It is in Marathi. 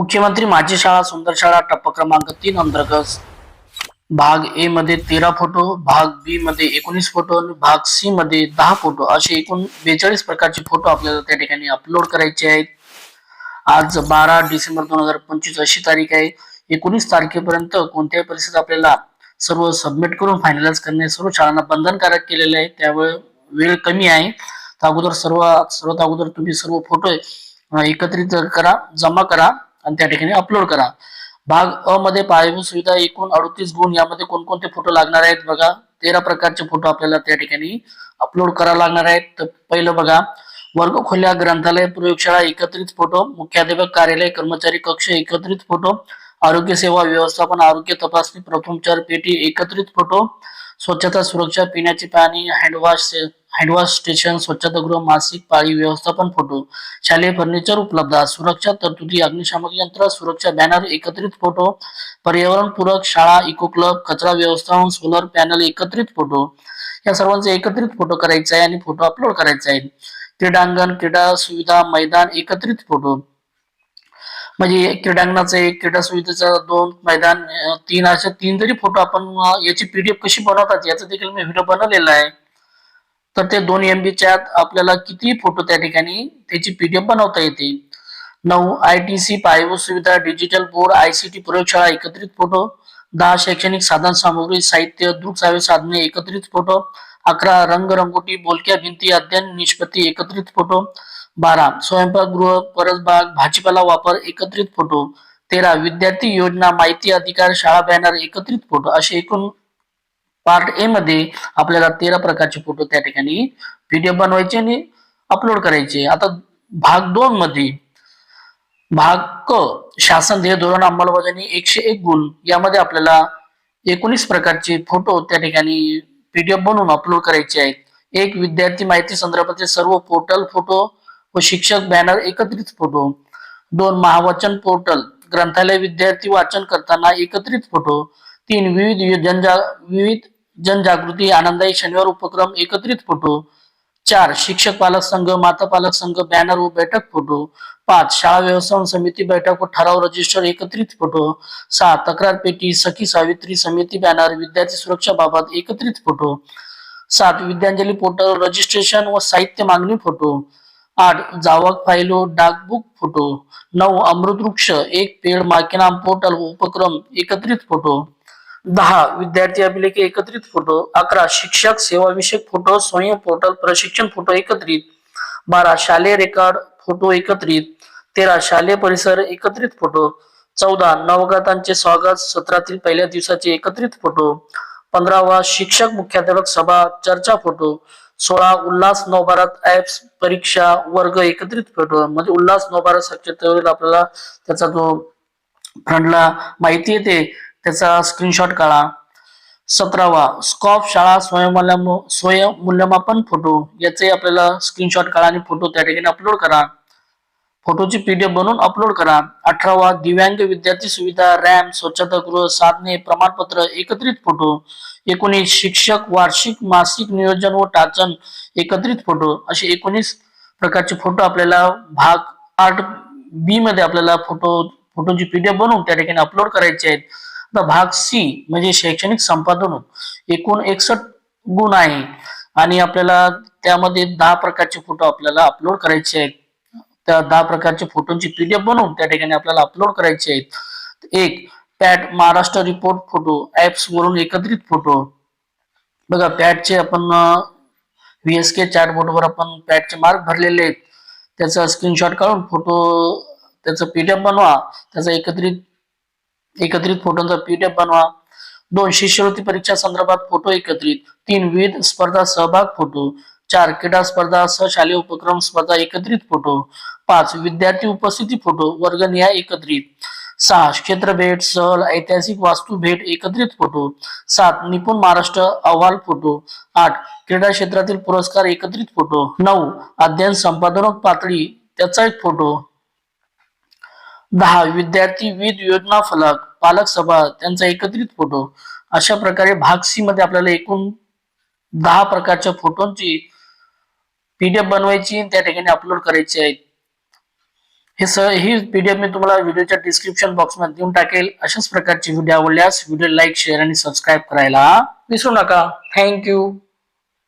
मुख्यमंत्री माझी शाळा सुंदर शाळा टप्प क्रमांक तीन अंतर्गत भाग ए मध्ये तेरा फोटो भाग बी मध्ये एकोणीस फोटो आणि भाग सी मध्ये दहा फोटो. असे एकूण बेचाळीस प्रकारचे फोटो आपल्याला त्या ठिकाणी अपलोड करायचे आहेत. आज बारा डिसेंबर दोन हजार पंचवीस अशी तारीख आहे. एकोणीस तारखेपर्यंत कोणत्याही परिस्थितीत आपल्याला सर्व सबमिट करून फायनलाइज करणे सर्व शाळांना बंधनकारक केलेले आहे. त्यामुळे वेळ कमी आहे. तर अगोदर सर्व सर्वात अगोदर तुम्ही सर्व फोटो एकत्रित करा जमा करा. आणि त्या ठिकाणी अपलोड करा. भाग अ मध्ये पायाभूत सुविधा एकूण अडतीस गुण. यामध्ये कोणकोणते फोटो लागणार आहेत बघा. तेरा प्रकारचे फोटो आपल्याला त्या ठिकाणी अपलोड करावे लागणार आहेत. तर पहिलं बघा. वर्ग खोल्या ग्रंथालय प्रयोगशाळा एकत्रित फोटो मुख्याध्यापक कार्यालय कर्मचारी कक्ष एकत्रित फोटो आरोग्य सेवा व्यवस्थापन आरोग्य तपासणी प्रथमचार पेटी एकत्रित फोटो स्वच्छता सुरक्षा पिण्याचे पाणी हँडवॉश हँडवॉश स्टेशन स्वच्छतागृह मासिक पाळी व्यवस्थापन फोटो शालेय फर्निचर उपलब्ध सुरक्षा तरतुदी अग्निशामक यंत्र सुरक्षा बॅनर एकत्रित फोटो पर्यावरण पूरक शाळा इको क्लब कचरा व्यवस्थापन सोलर पॅनल एकत्रित फोटो. या सर्वांचे एकत्रित फोटो करायचे आहे आणि फोटो अपलोड करायचा आहे. क्रीडांगण क्रीडा सुविधा मैदान एकत्रित फोटो. म्हणजे क्रीडांगणाचं एक क्रीडा सुविधेचा दोन मैदान तीन असे तीन जरी फोटो आपण याची पीडीएफ कशी बनवतात याचा देखील मी व्हिडिओ बनवलेला आहे. तर ते दोन एम बीच्या आत आपल्याला किती फोटो त्या ठिकाणी त्याची पीडीएफ बनवता येते. नऊ आय टी सी पायाभूत सुविधा digital board I C T प्रयोगशाळा एकत्रित फोटो दहा शैक्षणिक साधन सामग्री साहित्य दृकसावे साधने एकत्रित फोटो अकरा रंगरंगोटी बोलक्या भिंती अध्ययन निष्पत्ती एकत्रित फोटो बारा स्वयंपाकगृह परसबाग भाजीपाला वापर एकत्रित फोटो तेरा विद्यार्थी योजना माहिती अधिकार शाळा बॅनर एकत्रित फोटो असे एकूण पार्ट ए मध्ये आपल्याला तेरा प्रकारचे फोटो त्या ठिकाणी पीडीएफ बनवायचे आणि अपलोड करायचे. आता भाग दोन मध्ये भाग क शासन ध्येय धोरण अंमलबजावणी एकशे एक गुण यामध्ये आपल्याला एकोणीस प्रकारचे फोटो त्या ठिकाणी पीडीएफ बनवून अपलोड करायचे आहेत. एक विद्यार्थी माहिती संदर्भातले सर्व पोर्टल फोटो व शिक्षक बॅनर एकत्रित फोटो दोन महावाचन पोर्टल ग्रंथालय विद्यार्थी वाचन करताना एकत्रित फोटो तीन विविध जनजा विविध जनजागृती आनंदाई शनिवार उपक्रम एकत्रित फोटो चार शिक्षक पालक संघ माता पालक संघ बॅनर व बैठक फोटो पाच शाळा व्यवस्थापन समिती बैठक व ठराव रजिस्टर एकत्रित फोटो सहा तक्रार पेटी सखी सावित्री समिती बॅनर विद्यार्थी सुरक्षा बाबत एकत्रित फोटो सात विद्यांजली पोर्टल रजिस्ट्रेशन व साहित्य मागणी फोटो आठ जावक फायलो डाकबुक फोटो नऊ अमृतवृक्ष एक पेड माकेनाम पोर्टल व उपक्रम एकत्रित फोटो. दहा विद्यार्थी अभिलेखे एकत्रित फोटो अकरा शिक्षक सेवाविषयक फोटो स्वयं पोर्टल प्रशिक्षण फोटो एकत्रित बारा शालेय रेकॉर्ड फोटो एकत्रित तेरा शालेय परिसर एकत्रित फोटो चौदा नवगतांचे स्वागत सत्रातील पहिल्या दिवसाचे एकत्रित फोटो पंधरावा शिक्षक मुख्याध्यापक सभा चर्चा फोटो सोळा उल्हास नवभारत ऍप्स परीक्षा वर्ग एकत्रित फोटो. म्हणजे उल्हास नवभारत साक्षरतेवरील आपल्याला त्याचा जो फ्रंटला माहिती येते त्याचा स्क्रीनशॉट काढा. सतरावा स्कॉप शाळा स्वयंमूल्यम स्वयंमूल्यमापन फोटो याचे आपल्याला स्क्रीनशॉट काढा आणि फोटो त्या ठिकाणी अपलोड करा. फोटोची पीडीएफ बनवून अपलोड करा. अठरावा दिव्यांग विद्यार्थी सुविधा रॅम स्वच्छतागृह साधने प्रमाणपत्र एकत्रित फोटो एकोणीस शिक्षक वार्षिक मासिक नियोजन व टाचन एकत्रित फोटो असे एकोणीस प्रकारचे फोटो आपल्याला भाग आठ बी मध्ये आपल्याला फोटो फोटोची पीडीएफ बनवून त्या ठिकाणी अपलोड करायचे आहेत. आता भाग सी म्हणजे शैक्षणिक संपादन एकूण एकसष्ट गुण आहे. आणि आपल्याला त्यामध्ये दहा प्रकारचे फोटो आपल्याला अपलोड करायचे आहेत. त्या दहा प्रकारच्या फोटोंची पीडीएफ बनवून त्या ठिकाणी आपल्याला अपलोड करायचे आहेत. एक PAT Maharashtra report photo apps वरून एकत्रित फोटो बघा पॅटचे आपण व्ही एस के चॅट बोर्डवर आपण पॅटचे मार्क भरलेले आहेत. त्याचा स्क्रीनशॉट काढून फोटो त्याचं पीडीएफ बनवा. त्याचा एकत्रित एकत्रित फोटोंचा पीडीएफ बनवा. दोन शिष्यवृत्ती परीक्षा संदर्भात फोटो एकत्रित. तीन विविध स्पर्धा सहभाग फोटो. चार क्रीडा स्पर्धा सहशालेय उपक्रम स्पर्धा एकत्रित फोटो. पाच विद्यार्थी उपस्थिती फोटो वर्गनिहाय एकत्रित. सहा क्षेत्र भेट सहल ऐतिहासिक वास्तू भेट एकत्रित फोटो. सात निपुण महाराष्ट्र अहवाल फोटो. आठ क्रीडा क्षेत्रातील पुरस्कार एकत्रित फोटो. नऊ अध्ययन संपादनक पातळी त्याचा एक फोटो. दहा विद्यार्थी विविध योजना फलक पालक सभा त्यांचा एकत्रित फोटो. अशा प्रकारे भाग सी मध्ये आपल्याला एकूण दहा प्रकारच्या फोटोंची पीडीएफ बनवायची आणि त्या ठिकाणी अपलोड करायची आहे. हे स ही पीडीएफ मी तुम्हाला व्हिडिओच्या डिस्क्रिप्शन बॉक्समध्ये देऊन टाकेल. अशाच प्रकारची व्हिडिओ आवडल्यास व्हिडिओ लाईक शेअर आणि सबस्क्राईब करायला विसरू नका. थँक्यू